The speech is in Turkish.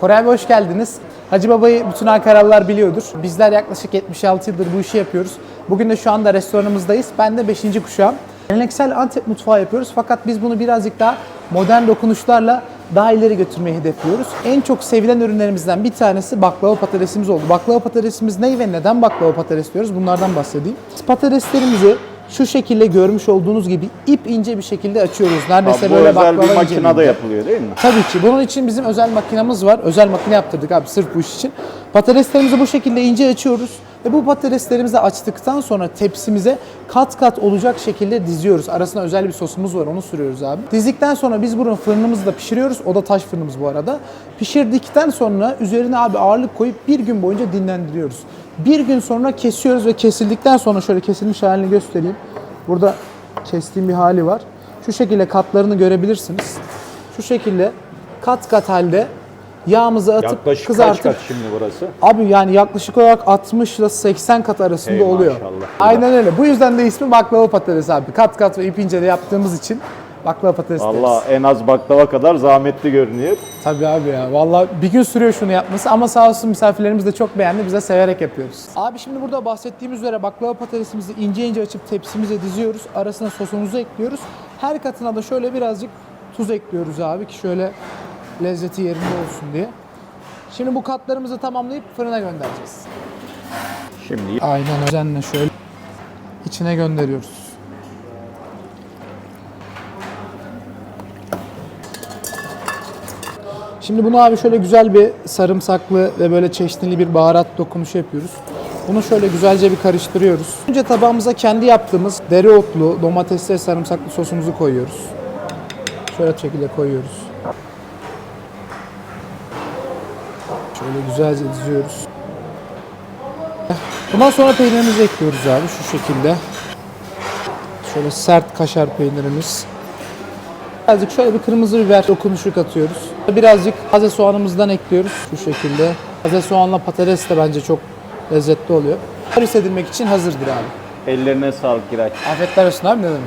Koray abi hoş geldiniz. Hacı Baba'yı bütün Ankaralılar biliyordur. Bizler yaklaşık 76 yıldır bu işi yapıyoruz. Bugün de şu anda restoranımızdayız. Ben de 5. kuşağım. Geleneksel Antep mutfağı yapıyoruz fakat biz bunu birazcık daha modern dokunuşlarla daha ileri götürmeyi hedefliyoruz. En çok sevilen ürünlerimizden bir tanesi baklava patatesimiz oldu. Baklava patatesimiz ne ve neden baklava patates diyoruz? Bunlardan bahsedeyim. Patateslerimizi şu şekilde görmüş olduğunuz gibi ip ince bir şekilde açıyoruz. Neredeyse Abi, bu böyle özel baklava bir makinede inceliğinde. yapılıyor değil mi? Tabii ki. Bunun için bizim özel makinamız var. Özel makine yaptırdık abi sırf bu iş için. Patateslerimizi bu şekilde ince açıyoruz. Ve bu patateslerimizi açtıktan sonra tepsimize kat kat olacak şekilde diziyoruz. Arasına özel bir sosumuz var onu sürüyoruz abi. Dizdikten sonra biz bunu fırınımızda pişiriyoruz. O da taş fırınımız bu arada. Pişirdikten sonra üzerine abi ağırlık koyup bir gün boyunca dinlendiriyoruz. Bir gün sonra kesiyoruz ve kesildikten sonra şöyle kesilmiş halini göstereyim. Burada kestiğim bir hali var. Şu şekilde katlarını görebilirsiniz. Şu şekilde kat kat halde yağımızı atıp Yaklaşık kızartıp kaç kat şimdi burası? Abi yani yaklaşık olarak 60 ile 80 kat arasında Ey oluyor. maşallah. Aynen öyle. Bu yüzden de ismi baklava patates abi. Kat kat ve ip ince de yaptığımız için baklava patates. Allah en az baklava kadar zahmetli görünüyor. Tabii abi ya. Vallahi bir gün sürüyor şunu yapması ama sağ olsun misafirlerimiz de çok beğendi. Biz de severek yapıyoruz. Abi şimdi burada bahsettiğimiz üzere baklava patatesimizi ince ince açıp tepsimize diziyoruz. Arasına sosumuzu ekliyoruz. Her katına da şöyle birazcık tuz ekliyoruz abi ki şöyle lezzeti yerinde olsun diye. Şimdi bu katlarımızı tamamlayıp fırına göndereceğiz. Şimdi Aynen özenle şöyle içine gönderiyoruz. Şimdi bunu abi şöyle güzel bir sarımsaklı ve böyle çeşnili bir baharat dokunuşu yapıyoruz. Bunu şöyle güzelce bir karıştırıyoruz. Önce tabağımıza kendi yaptığımız dereotlu, domatesli sarımsaklı sosumuzu koyuyoruz. Şöyle şekilde koyuyoruz. Şöyle güzelce diziyoruz. Bundan sonra peynirimizi ekliyoruz abi şu şekilde. Şöyle sert kaşar peynirimiz. Birazcık şöyle bir kırmızı biber dokunuşu katıyoruz. Birazcık taze soğanımızdan ekliyoruz şu şekilde. Taze soğanla patates de bence çok lezzetli oluyor. Servis edilmek için hazırdır abi. ellerine sağlık Giray. Afiyetler olsun abi ne demek.